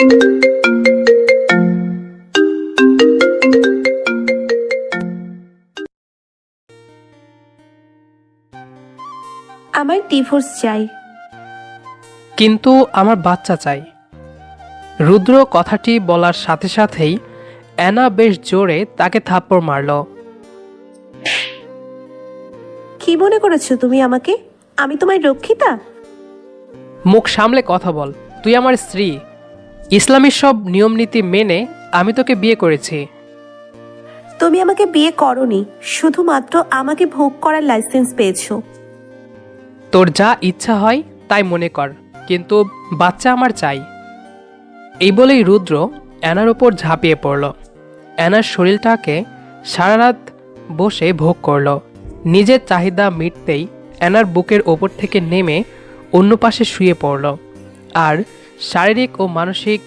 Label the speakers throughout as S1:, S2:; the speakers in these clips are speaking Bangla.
S1: আমার ডিভোর্স চাই।
S2: কিন্তু আমার বাচ্চা চাই। রুদ্র কথাটি বলার সাথে সাথেই অ্যানা বেশ জোরে তাকে থাপ্পড় মারল।
S1: কি মনে করেছ তুমি আমাকে? আমি তোমার রক্ষিতা?
S2: মুখ সামলে কথা বল। তুই আমার স্ত্রী। ইসলামী সব নিয়মনীতি মেনে আমি তোকে বিয়ে করেছি।
S1: তুমি আমাকে বিয়ে করনি শুধুমাত্র আমাকে ভোগ করার লাইসেন্স পেয়েছ।
S2: তোর যা ইচ্ছা হয় তাই মনে কর কিন্তু বাচ্চা আমার চাই। এই বলেই রুদ্র অ্যানার ওপর ঝাঁপিয়ে পড়ল। অ্যানার শরীরটাকে সারা রাত বসে ভোগ করল। নিজের চাহিদা মিটতেই অ্যানার বুকের ওপর থেকে নেমে অন্য পাশে শুয়ে পড়ল। আর শারীরিক ও মানসিক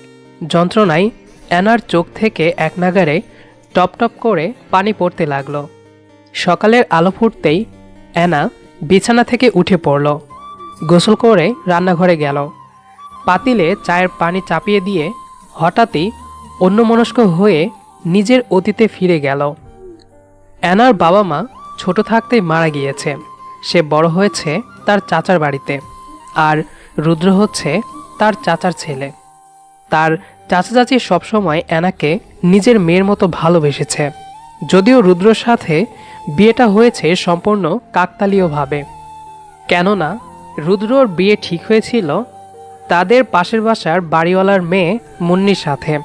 S2: যন্ত্রণায় অ্যানার চোখ থেকে এক নাগারে টপ টপ করে পানি পড়তে লাগল। সকালের আলো ফুটতেই অ্যানা বিছানা থেকে উঠে পড়ল। গোসল করে রান্নাঘরে গেল। পাতিলে চায়ের পানি চাপিয়ে দিয়ে হঠাৎই অন্যমনস্ক হয়ে নিজের অতীতে ফিরে গেল। অ্যানার বাবা মা ছোট থাকতেই মারা গিয়েছে। সে বড় হয়েছে তার চাচার বাড়িতে। আর রুদ্র হচ্ছে তার চাচার ছেলে। তার চাচা চাচি সবসময় অ্যানাকে নিজের মেয়ের মতো ভালোবেসেছে। যদিও রুদ্রর সাথে বিয়েটা হয়েছে সম্পূর্ণ কাকতালীয়ভাবে কেননা, রুদ্রর বিয়ে ঠিক হয়েছিল তাদের পাশের বাসার বাড়িওয়ালার মেয়ে মুন্নির সাথে।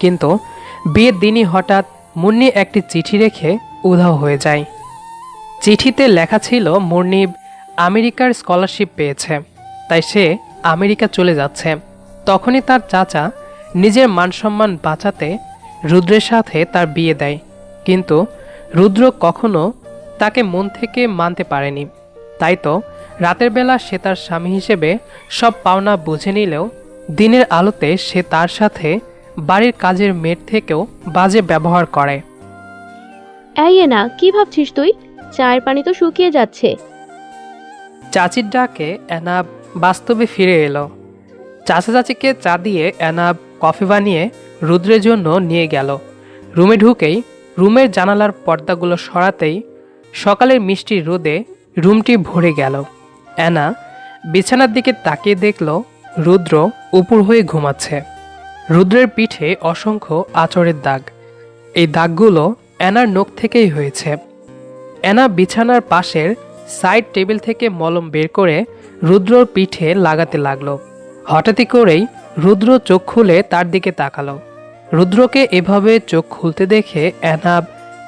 S2: কিন্তু বিয়ের দিনই হঠাৎ মুন্নি একটি চিঠি রেখে উধাও হয়ে যায়। চিঠিতে লেখা ছিল, মুন্নি আমেরিকার স্কলারশিপ পেয়েছে। তাই সে আমেরিকা চলে যাচ্ছে। তখনই তার চাচা নিজের মানসম্মান বাঁচাতে রুদ্রের সাথে তার বিয়ে দেয়। কিন্তু রুদ্র কখনো তাকে মন থেকে মানতে পারেনি। তাই তো রাতের বেলা সে তার স্বামী হিসেবে সব পাওনা বুঝে নিলেও দিনের আলোতে সে তার সাথে বাড়ির কাজের মেয়ের থেকেও বাজে ব্যবহার করে।
S3: এই না কি ভাবছিস তুই? চায়ের পানি তো শুকিয়ে যাচ্ছে।
S2: চাচির ডাকে অ্যানাব বাস্তবে ফিরে এলো। চাচা চাচিকে চা দিয়ে অ্যানাব কফি বানিয়ে রুদ্রের জন্য নিয়ে গেল। রুমে ঢুকেই রুমের জানালার পর্দাগুলো সরাতেই সকালের মিষ্টি রোদে রুমটি ভরে গেল। অ্যানা বিছানার দিকে তাকিয়ে দেখল রুদ্র উপর হয়ে ঘুমাচ্ছে। রুদ্রের পিঠে অসংখ্য আচরের দাগ। এই দাগগুলো অ্যানার নখ থেকেই হয়েছে। অ্যানা বিছানার পাশের সাইড টেবিল থেকে মলম বের করে রুদ্রর পিঠে লাগাতে লাগল। হঠাৎই করেই রুদ্র চোখ খুলে তার দিকে তাকালো। রুদ্রকে এভাবে চোখ খুলতে দেখে অ্যানাব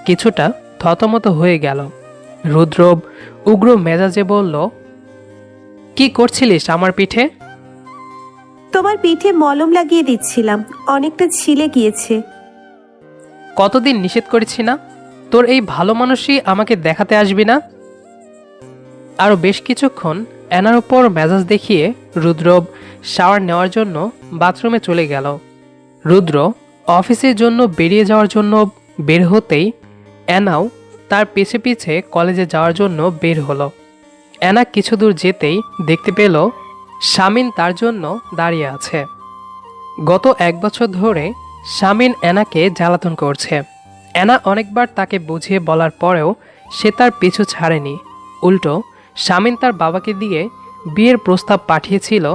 S2: কিছুটা থতমত হয়ে গেল। রুদ্র উগ্র মেজাজে বলল কি করছিলিস আমার পিঠে?
S1: তোমার পিঠে মলম লাগিয়ে দিচ্ছিলাম অনেকটা ছিলে গিয়েছে।
S2: কতদিন নিষেধ করেছি না? তোর এই ভালো মানুষই আমাকে দেখাতে আসবি না? আরও বেশ কিছুক্ষণ অ্যানার ওপর মেজাজ দেখিয়ে রুদ্র শাওয়ার নেওয়ার জন্য বাথরুমে চলে গেল। রুদ্র অফিসের জন্য বেরিয়ে যাওয়ার জন্য বের হতেই অ্যানাও তার পিছে পিছে কলেজে যাওয়ার জন্য বের হলো। অ্যানা কিছু দূর যেতেই দেখতে পেল শামিন তার জন্য দাঁড়িয়ে আছে। গত এক বছর ধরে শামিন অ্যানাকে জ্বালাতন করছে। অ্যানা অনেকবার তাকে বুঝিয়ে বলার পরেও সে তার পিছু ছাড়েনি। উল্টো শামিন তার বাবাকে দিয়ে বিয়ের প্রস্তাব পাঠিয়েছিল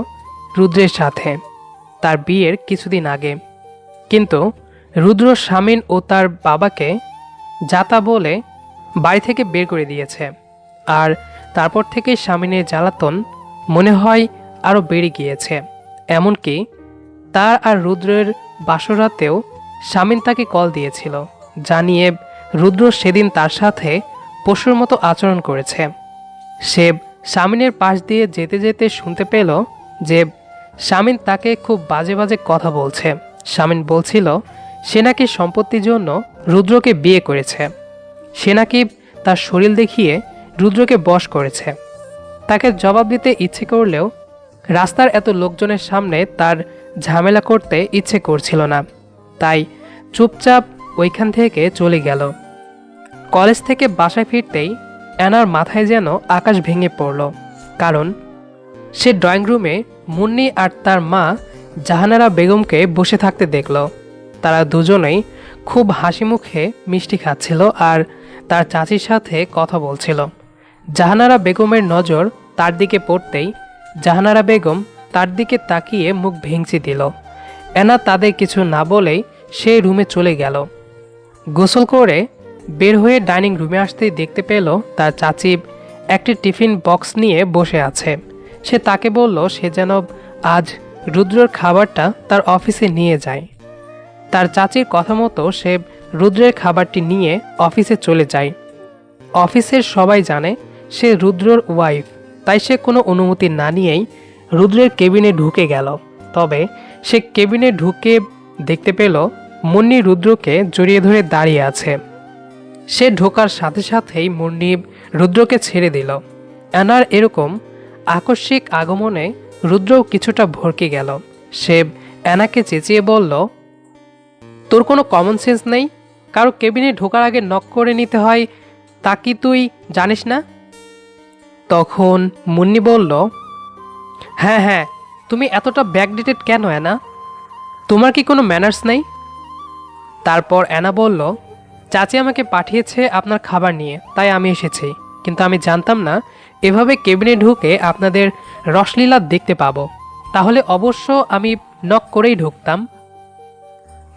S2: রুদ্রের সাথে, তার বিয়ের কিছুদিন আগে। কিন্তু রুদ্র শামিন ও তার বাবাকে যাতা বলে বাড়ি থেকে বের করে দিয়েছে। আর তারপর থেকে স্বামীনের জ্বালাতন মনে হয় আরও বেড়ে গিয়েছে। এমনকি তার আর রুদ্রের বাসরাতেও স্বামীন তাকে কল দিয়েছিল, জানিয়ে রুদ্র সেদিন তার সাথে পশুর মতো আচরণ করেছে। সে স্বামীনের পাশ দিয়ে যেতে যেতে শুনতে পেল যে স্বামীন তাকে খুব বাজে বাজে কথা বলছে। স্বামীন বলছিল, সে নাকি সম্পত্তির জন্য রুদ্রকে বিয়ে করেছে। সে নাকি তার শরীর দেখিয়ে রুদ্রকে বশ করেছে। তাকে জবাব দিতে ইচ্ছে করলেও রাস্তার এত লোকজনের সামনে তার ঝামেলা করতে ইচ্ছে করছিল না। তাই চুপচাপ ওইখান থেকে চলে গেল। কলেজ থেকে বাসায় ফিরতেই অ্যানার মাথায় যেন আকাশ ভেঙে পড়ল, কারণ সে ড্রয়িং রুমে মুন্নি আর তার মা জাহানারা বেগমকে বসে থাকতে দেখল। তারা দুজনেই খুব হাসি মুখে মিষ্টি খাচ্ছিল আর তার চাচির সাথে কথা বলছিল। জাহানারা বেগমের নজর তার দিকে পড়তেই জাহানারা বেগম তার দিকে তাকিয়ে মুখ ভেঙচি দিল। এনা তাদের কিছু না বলেই সে রুমে চলে গেল। গোসল করে বের হয়ে ডাইনিং রুমে আসতেই দেখতে পেল তার চাচি একটি টিফিন বক্স নিয়ে বসে আছে। সে তাকে বলল, সে যেন আজ রুদ্রর খাবারটা তার অফিসে নিয়ে যায়। তার চাচির কথা মতো সে রুদ্রের খাবারটি নিয়ে অফিসে চলে যায়। অফিসের সবাই জানে সে রুদ্রর ওয়াইফ তাই সে কোনো অনুমতি না নিয়েই রুদ্রের কেবিনে ঢুকে গেল। তবে সে কেবিনে ঢুকে দেখতে পেল মুন্নি রুদ্রকে জড়িয়ে ধরে দাঁড়িয়ে আছে। সে ঢোকার সাথে সাথেই মুন্নি রুদ্রকে ছেড়ে দিল। অ্যানার এরকম আকস্মিক আগমনে রুদ্রও কিছুটা ভরকে গেল। সে অ্যানাকে চেঁচিয়ে বলল, তোর কোনো কমন সেন্স নেই? কারও কেবিনে ঢোকার আগে নক করে নিতে হয়, তা কি তুই জানিস না? তখন মুন্নি বলল হ্যাঁ হ্যাঁ তুমি এতটা ব্যাকডেটেড কেন, অ্যানা? তোমার কি কোনো ম্যানার্স নেই? তারপর অ্যানা বলল চাচি আমাকে পাঠিয়েছে আপনার খাবার নিয়ে, তাই আমি এসেছি। কিন্তু আমি জানতাম না, এভাবে কেবিনে ঢুকে আপনাদের রসলীলা দেখতে পাবো। তাহলে অবশ্য আমি নক করেই ঢুকতাম।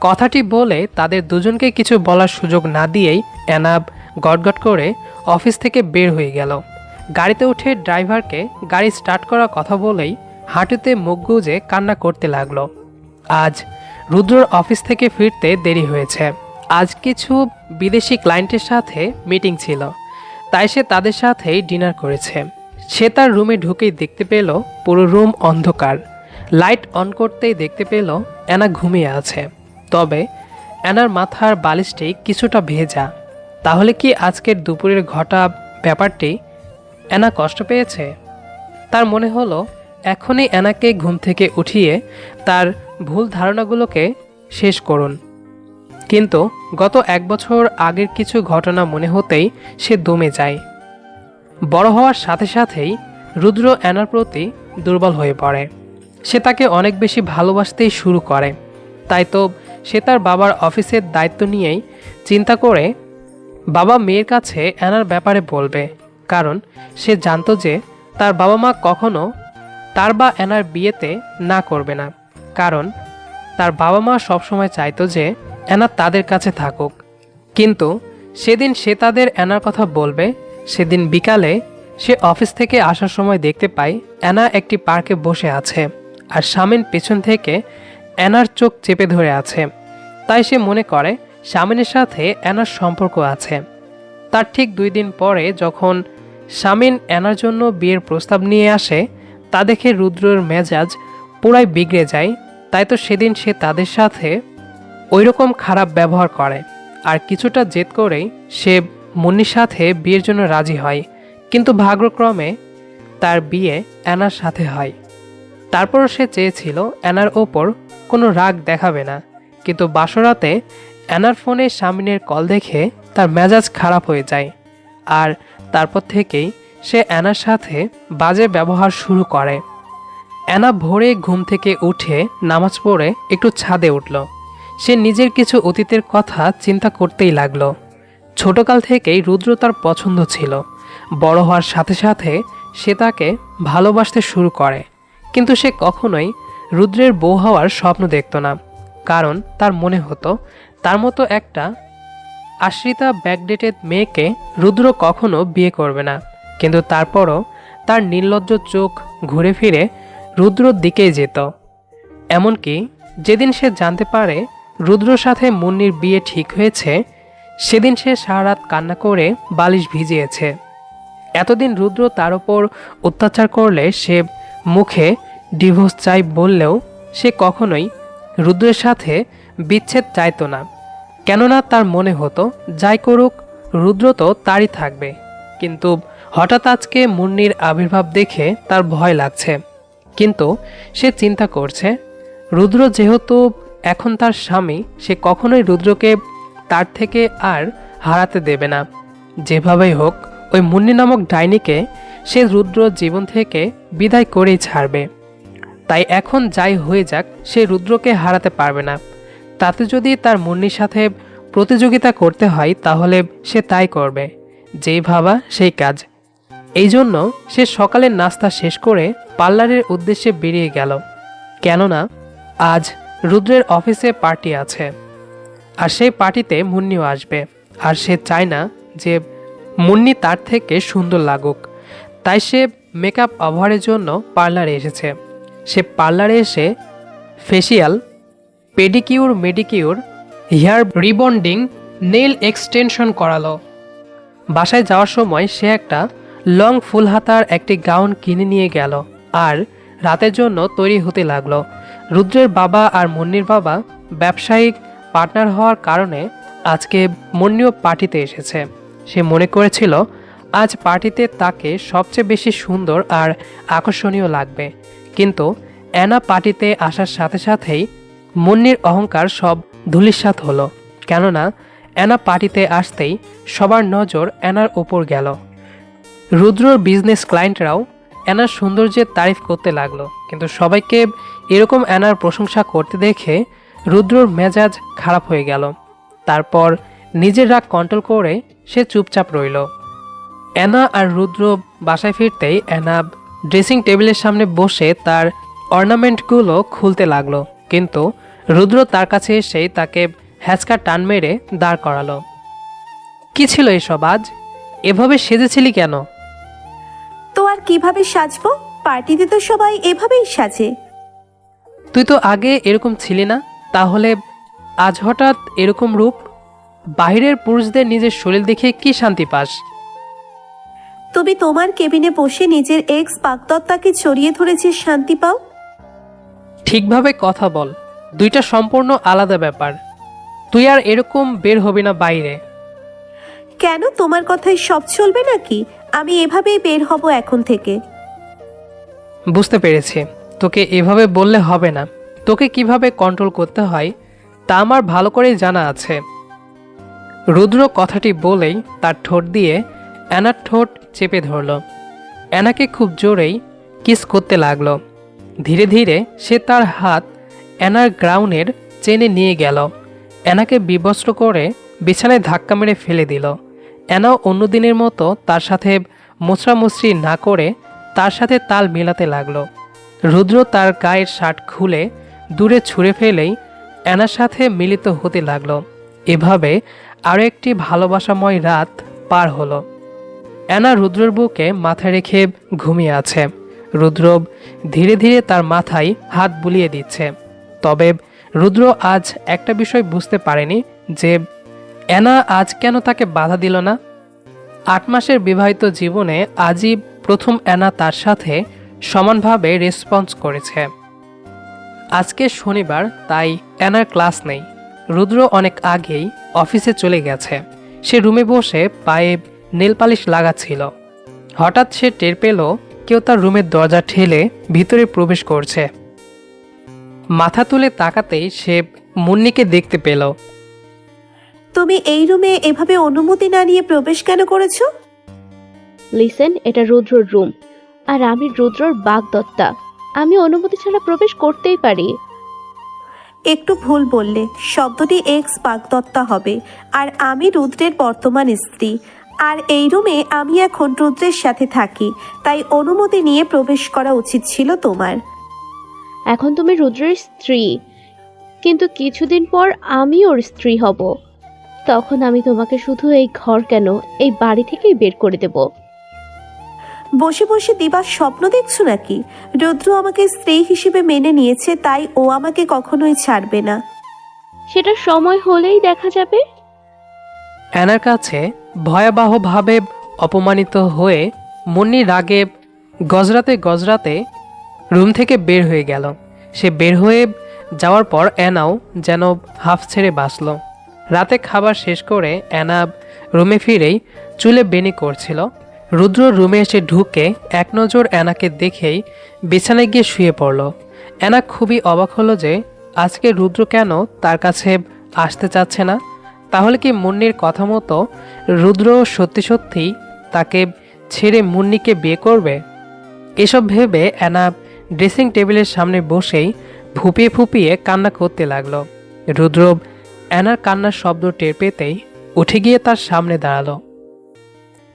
S2: কথাটি বলে তাদের দুজনকে কিছু বলার সুযোগ না দিয়েই অ্যানাব গটগট করে অফিস থেকে বের হয়ে গেল। গাড়িতে উঠে ড্রাইভারকে গাড়ি স্টার্ট করার কথা বলেই হাঁটুতে মুখ গুজে কান্না করতে লাগল। আজ রুদ্রর অফিস থেকে ফিরতে দেরি হয়েছে। আজ কিছু বিদেশি ক্লায়েন্টের সাথে মিটিং ছিল। তাই সে তাদের সাথেই ডিনার করেছে। সে তার রুমে ঢুকেই দেখতে পেল পুরো রুম অন্ধকার। লাইট অন করতেই দেখতে পেল অ্যানা ঘুমিয়ে আছে। তবে অ্যানার মাথার বালিশটি কিছুটা ভেজা। তাহলে কি আজকের দুপুরের ঘটা ব্যাপারটি অ্যানা কষ্ট পেয়েছে? তার মনে হলো, এখনই অ্যানাকে ঘুম থেকে উঠিয়ে তার ভুল ধারণাগুলোকে শেষ করুন। কিন্তু গত এক বছর আগের কিছু ঘটনা মনে হতেই সে দমে যায়। বড় হওয়ার সাথে সাথেই রুদ্র অ্যানার প্রতি দুর্বল হয়ে পড়ে। সে তাকে অনেক বেশি ভালোবাসতেই শুরু করে। তাই তো সে তার বাবার অফিসের দায়িত্ব নিয়েই চিন্তা করে বাবা মেয়ের কাছে অ্যানার ব্যাপারে বলবে। কারণ সে জানতো যে তার বাবা মা কখনো তার বা অ্যানার বিয়েতে না করবে না। কারণ তার বাবা মা সবসময় চাইতো যে অ্যানা তাদের কাছে থাকুক। কিন্তু সেদিন সে তাদের অ্যানার কথা বলবে, সেদিন বিকালে সে অফিস থেকে আসার সময় দেখতে পায় অ্যানা একটি পার্কে বসে আছে আর স্বামীন পেছন থেকে অ্যানার চোখ চেপে ধরে আছে। তাই সে মনে করে স্বামীনের সাথে অ্যানার সম্পর্ক আছে। তার ঠিক দুই দিন পরে যখন স্বামীন অ্যানার জন্য বিয়ের প্রস্তাব নিয়ে আসে, তা দেখে রুদ্রর মেজাজ পুরাই বিগড়ে যায়। তাই তো সেদিন সে তাদের সাথে ওইরকম খারাপ ব্যবহার করে। আর কিছুটা জেদ করেই সে মুন্নির সাথে বিয়ের জন্য রাজি হয়। কিন্তু ভাগ্যক্রমে তার বিয়ে অ্যানার সাথে হয়। তারপরও সে চেয়েছিল অ্যানার ওপর কোনো রাগ দেখাবে না। কিন্তু বাসরাতে অ্যানার ফোনে সামিনের কল দেখে তার মেজাজ খারাপ হয়ে যায়। আর তারপর থেকেই সে অ্যানার সাথে বাজে ব্যবহার শুরু করে। অ্যানা ভোরে ঘুম থেকে উঠে নামাজ পড়ে একটু ছাদে উঠল। সে নিজের কিছু অতীতের কথা চিন্তা করতেই লাগল। ছোটকাল থেকেই রুদ্র তার পছন্দ ছিল। বড় হওয়ার সাথে সাথে সে তাকে ভালোবাসতে শুরু করে। কিন্তু সে কখনোই রুদ্রের বউ হওয়ার স্বপ্ন দেখত না। কারণ তার মনে হতো, তার মতো একটা আশ্রিতা ব্যাকডেটেড মেয়েকে রুদ্র কখনো বিয়ে করবে না। কিন্তু তারপরও তার নির্লজ্জ চোখ ঘুরে ফিরে রুদ্রর দিকেই যেত। এমনকি যেদিন সে জানতে পারে রুদ্রর সাথে মুন্নির বিয়ে ঠিক হয়েছে, সেদিন সে সারা রাত কান্না করে বালিশ ভিজিয়েছে। এতদিন রুদ্র তার ওপর অত্যাচার করলে সে মুখে ডিভোর্স চাই বললেও সে কখনোই রুদ্রের সাথে বিচ্ছেদ চাইতো না। কেননা তার মনে হতো, যাই করুক, রুদ্র তো তারই থাকবে। কিন্তু হঠাৎ আজকে মুন্নির আবির্ভাব দেখে তার ভয় লাগছে। কিন্তু সে চিন্তা করছে, রুদ্র যেহেতু এখন তার স্বামী সে কখনোই রুদ্রকে তার থেকে আর হারাতে দেবে না। যেভাবেই হোক, ওই মুন্নি নামক ডাইনিকে সে রুদ্র জীবন থেকে বিদায় করেই ছাড়বে। তাই এখন যাই হয়ে যাক, সে রুদ্রকে হারাতে পারবে না। তাতে যদি তার মুন্নির সাথে প্রতিযোগিতা করতে হয়, তাহলে সে তাই করবে। যেই ভাবা, সেই কাজ। এই জন্য সে সকালের নাস্তা শেষ করে পার্লারের উদ্দেশ্যে বেরিয়ে গেল। কেননা, আজ রুদ্রের অফিসে পার্টি আছে। আর সেই পার্টিতে মুন্নিও আসবে। আর সে চায় না যে মুন্নি তার থেকে সুন্দর লাগুক। তাই সে মেকআপ অভারের জন্য পার্লারে এসেছে। সে পার্লারে এসে facial, pedicure, manicure, hair rebonding nail extension করালো। বাসায় যাওয়ার সময় সে একটা লং ফুল হাতার একটি গাউন কিনে নিয়ে গেল। আর রাতের জন্য তৈরি হতে লাগল। রুদ্রের বাবা আর মুন্নির বাবা ব্যবসায়িক পার্টনার হওয়ার কারণে আজকে মুন্নিও পার্টিতে এসেছে। সে মনে করেছিল, আজ পার্টিতে তাকে সবচেয়ে বেশি সুন্দর আর আকর্ষণীয় লাগবে। কিন্তু অ্যানা পার্টিতে আসার সাথে সাথেই মুন্নির অহংকার সব ধূলিসাৎ হলো। কেননা, অ্যানা পার্টিতে আসতেই সবার নজর অ্যানার ওপর গেল। রুদ্রর বিজনেস ক্লায়েন্টরাও অ্যানার সৌন্দর্যের তারিফ করতে লাগল, কিন্তু সবাইকে এরকম অ্যানার প্রশংসা করতে দেখে রুদ্রর মেজাজ খারাপ হয়ে গেল। তারপর নিজের রাগ কন্ট্রোল করে সে চুপচাপ রইল। অ্যানা আর রুদ্র বাসায় ফিরতেই অ্যানা ড্রেসিং টেবিলের সামনে বসে তার অর্নামেন্টগুলো খুলতে লাগল। কিন্তু রুদ্র তার কাছে এসেই তাকে হ্যাচকা টান মেরে দাঁড় করালো। কি ছিল এসব আজ? এভাবে সেজেছিলি কেন?
S1: তো আর কীভাবে সাজবো? পার্টিতে তো সবাই এভাবেই সাজে।
S2: তুই তো আগে এরকম ছিলি না? তাহলে আজ হঠাৎ এরকম রূপ? বাইরের পুরুষদের নিজের শরীর দেখে কি শান্তি পাস?
S1: তুমি তোমার কেবিনে বসে নিজের এক্স পাকতত্তাকে চড়িয়ে ধরেছে শান্তি পাও?
S2: ঠিকভাবে কথা বল। দুইটা সম্পূর্ণ আলাদা ব্যাপার। তুই আর এরকম বের হবি না বাইরে।
S1: কেন তোমার কথায় সব চলবে নাকি? আমি এভাবেই বের হব এখন থেকে।
S2: বুঝতে পেরেছি। তোকে এভাবে বললে হবে না। তোকে কীভাবে কন্ট্রোল করতে হয়, তা আমার ভালো করেই জানা আছে। রুদ্র কথাটি বলেই তার ঠোঁট দিয়ে অ্যানার ঠোঁট চেপে ধরল। অ্যানাকে খুব জোরেই কিস করতে লাগল। ধীরে ধীরে সে তার হাত অ্যানার গ্রাউনের চেনে নিয়ে গেল। অ্যানাকে বিবস্ত্র করে বিছানায় ধাক্কা মেরে ফেলে দিল। অ্যানাও অন্য দিনের মতো তার সাথে মুচড়ামুচড়ি না করে তার সাথে তাল মেলাতে লাগল। রুদ্র তার গায়ের শার্ট খুলে দূরে ছুঁড়ে ফেলেই অ্যানার সাথে মিলিত হতে লাগল। এভাবে আরও একটি ভালোবাসাময় রাত পার হলো। অ্যানা রুদ্রর বুকে মাথা রেখে ঘুমিয়ে আছে। রুদ্র ধীরে ধীরে তার মাথায় হাত বুলিয়ে দিচ্ছে। তবে রুদ্র আজ একটা বিষয় বুঝতে পারেনি যে অ্যানা আজ কেন তাকে বাধা দিল না। আট মাসের বিবাহিত জীবনে আজই প্রথম অ্যানা তার সাথে সমানভাবে রেসপন্স করেছে। আজকে শনিবার তাই অ্যানার ক্লাস নেই। রুদ্র অনেক আগেই অফিসে চলে গেছে। সে রুমে বসে পায়ে নেল পালিশ লাগাচ্ছিল। হঠাৎ সে টের পেল কেউ তার রুমের দরজা ঠেলে ভিতরে প্রবেশ করছে। মাথা তুলে তাকাতেই সে মুন্নিকে দেখতে পেল।
S1: তুমি এই রুমে এভাবে অনুমতি না নিয়ে প্রবেশ কেন করেছ?
S3: লিসেন এটা রুদ্রর রুম। আর আমি রুদ্রর বাগদত্তা। আমি অনুমতি ছাড়া প্রবেশ করতেই পারি।
S1: একটু ভুল বললে শব্দটি এক্স পাকদত্তা হবে আর আমি রুদ্রের বর্তমান স্ত্রী। আর এই রুমে আমি এখন রুদ্রের সাথে থাকি তাই অনুমতি নিয়ে প্রবেশ করা উচিত ছিল তোমার।
S3: এখন তুমি রুদ্রের স্ত্রী। কিন্তু কিছুদিন পর আমি ওর স্ত্রী হব। তখন আমি তোমাকে শুধু এই ঘর কেন এই বাড়ি থেকেই বের করে দেব।
S1: বসে বসে দিবার স্বপ্ন দেখছ নাকি? রুদ্র আমাকে স্ত্রী হিসেবে মেনে নিয়েছে তাই ও আমাকে কখনোই ছাড়বে না।
S3: সেটা সময় হলেই দেখা যাবে।
S2: অ্যানার কাছে ভয়াবহভাবে অপমানিত হয়ে মুন্নি রাগে গজরাতে গজরাতে রুম থেকে বের হয়ে গেল। সে বের হয়ে যাওয়ার পর অ্যানাও যেন হাফ ছেড়ে বাঁচল। রাতে খাবার শেষ করে অ্যানা রুমে ফিরেই চুলে বেনি করছিল। রুদ্র রুমে এসে ঢুকে এক নজর অ্যানাকে দেখেই বিছানায় গিয়ে শুয়ে পড়ল। অ্যানা খুবই অবাক হলো যে, আজকে রুদ্র কেন তার কাছে আসতে চাচ্ছে না? তাহলে কি মুন্নির কথা মতো রুদ্র সত্যি সত্যি তাকে ছেড়ে মুন্নিকে বিয়ে করবে? এসব ভেবে অ্যানা ড্রেসিং টেবিলের সামনে বসেই ফুপিয়ে ফুপিয়ে কান্না করতে লাগল। রুদ্র অ্যানার কান্নার শব্দ টের পেতেই উঠে গিয়ে তার সামনে দাঁড়াল।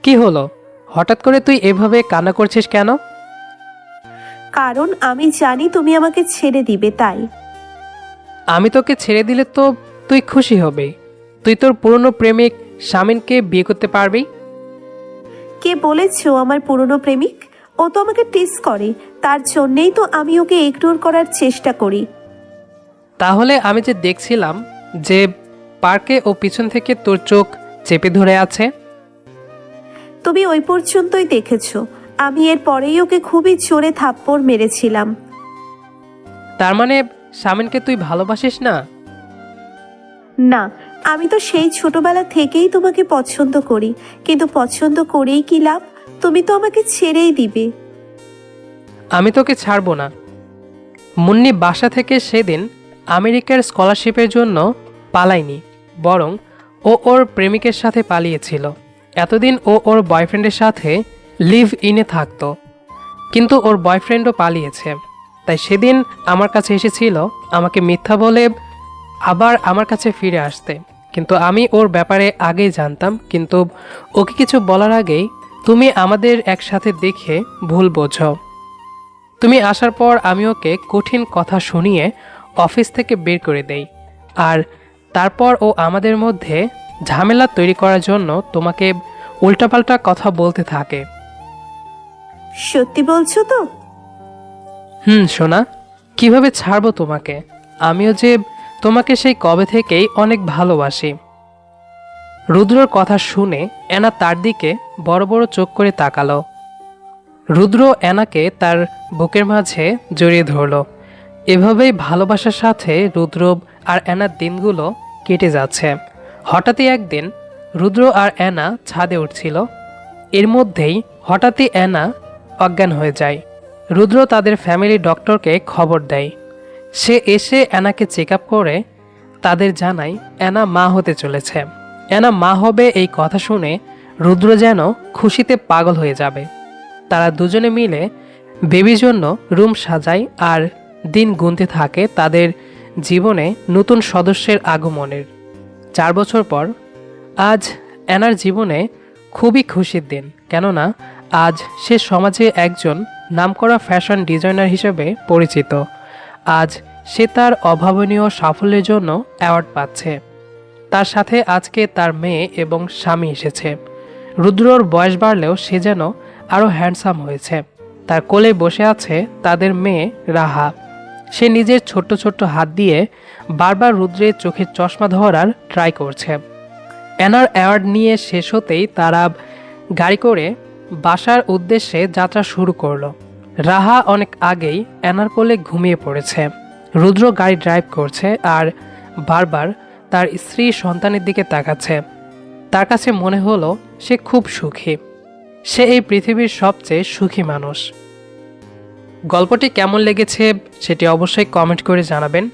S2: কি হলো? হঠাৎ করে তুই এভাবে কান্না করছিস কেন?
S1: কারণ আমি জানি তুমি আমাকে ছেড়ে দিবে তাই।
S2: আমি তোকে ছেড়ে দিলে তো তুই খুশি হবে। তুই তোর পুরনো প্রেমিক স্বামীনকে বিয়ে করতে পারবি?
S1: কে বলেছ আমার পুরনো প্রেমিক? ও তো আমাকে টিস করে তার জন্যেই তো আমি ওকে ইগনোর করার চেষ্টা করি।
S2: তাহলে আমি যে দেখছিলাম যে পার্কে ও পিছন থেকে তোর চোখ চেপে ধরে আছে
S1: তুমি ওই পর্যন্তই দেখেছ। আমি এর পরেই ওকে খুবই জোরে থাপ্পড় মেরেছিলাম।
S2: তার মানে সামিনকে তুই ভালোবাসিস না?
S1: না আমি তো সেই ছোটবেলা থেকেই তোমাকে পছন্দ করি। কিন্তু পছন্দ করেই কি লাভ? তুমি তো আমাকে ছেড়েই দিবে।
S2: আমি তোকে ছাড়বো না। মুন্নি বাসা থেকে সেদিন আমেরিকার স্কলারশিপের জন্য পালায়নি বরং ও ওর প্রেমিকের সাথে পালিয়েছিল। এতদিন ও ওর বয়ফ্রেন্ডের সাথে লিভ ইনে থাকতো। কিন্তু ওর বয়ফ্রেন্ডও পালিয়েছে। তাই সেদিন আমার কাছে এসেছিল আমাকে মিথ্যা বলে আবার আমার কাছে ফিরে আসতে। কিন্তু আমি ওর ব্যাপারে আগেই জানতাম, কিন্তু ওকে কিছু বলার আগেই তুমি আমাদের একসাথে দেখে ভুল বোঝো। তুমি আসার পর আমি ওকে কঠিন কথা শুনিয়ে অফিস থেকে বের করে দেই। আর তারপর ও আমাদের মধ্যে ঝামেলা তৈরি করার জন্য তোমাকে উল্টাপাল্টা কথা বলতে থাকে।
S1: সত্যি বলছো তো?
S2: হুম সোনা কীভাবে ছাড়বো তোমাকে? আমিও যে তোমাকে সেই কবে থেকেই অনেক ভালোবাসি। রুদ্রর কথা শুনে এনা তার দিকে বড় বড় চোখ করে তাকালো। রুদ্র এনাকে তার বুকের মাঝে জড়িয়ে ধরলো। এভাবেই ভালোবাসার সাথে রুদ্র আর এনার দিনগুলো কেটে যাচ্ছে। হঠাৎই একদিন রুদ্র আর অ্যানা ছাদে উঠছিল। এর মধ্যেই হঠাৎই অ্যানা অজ্ঞান হয়ে যায়। রুদ্র তাদের ফ্যামিলি ডক্টরকে খবর দেয়। সে এসে অ্যানাকে চেক করে তাদের জানায় অ্যানা মা হতে চলেছে। অ্যানা মা হবে এই কথা শুনে রুদ্র যেন খুশিতে পাগল হয়ে যাবে। তারা দুজনে মিলে বেবির জন্য রুম সাজায় আর দিন গুনতে থাকে তাদের জীবনে নতুন সদস্যের আগমনের। চার বছর পর আজ অ্যানার জীবনে খুবই খুশির দিন। কেননা, আজ সে সমাজে একজন নামকরা ফ্যাশন ডিজাইনার হিসেবে পরিচিত। আজ সে তার অভাবনীয় সাফল্যের জন্য অ্যাওয়ার্ড পাচ্ছে। তার সাথে আজকে তার মেয়ে এবং স্বামী এসেছে। রুদ্রর বয়স বাড়লেও সে যেন আরও হ্যান্ডসাম হয়েছে। তার কোলে বসে আছে তাদের মেয়ে রাহা। সে নিজের ছোট্ট ছোট্ট হাত দিয়ে বারবার রুদ্রের চোখের চশমা ধরার ট্রাই করছে। অ্যানার অ্যাওয়ার্ড নিয়ে শেষ হতেই তারা গাড়ি করে বাসার উদ্দেশ্যে যাত্রা শুরু করল। রাহা অনেক আগেই অ্যানার কোলে ঘুমিয়ে পড়েছে। রুদ্র গাড়ি ড্রাইভ করছে আর বারবার তার স্ত্রী সন্তানের দিকে তাকাচ্ছে। তার কাছে মনে হলো সে খুব সুখী। সে এই পৃথিবীর সবচেয়ে সুখী মানুষ। গল্পটি কেমন লেগেছে সেটি অবশ্যই কমেন্ট করে জানাবেন।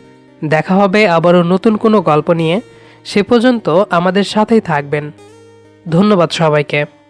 S2: দেখা হবে আবারও নতুন কোনো গল্প নিয়ে। সে পর্যন্ত আমাদের সাথেই থাকবেন। ধন্যবাদ সবাইকে।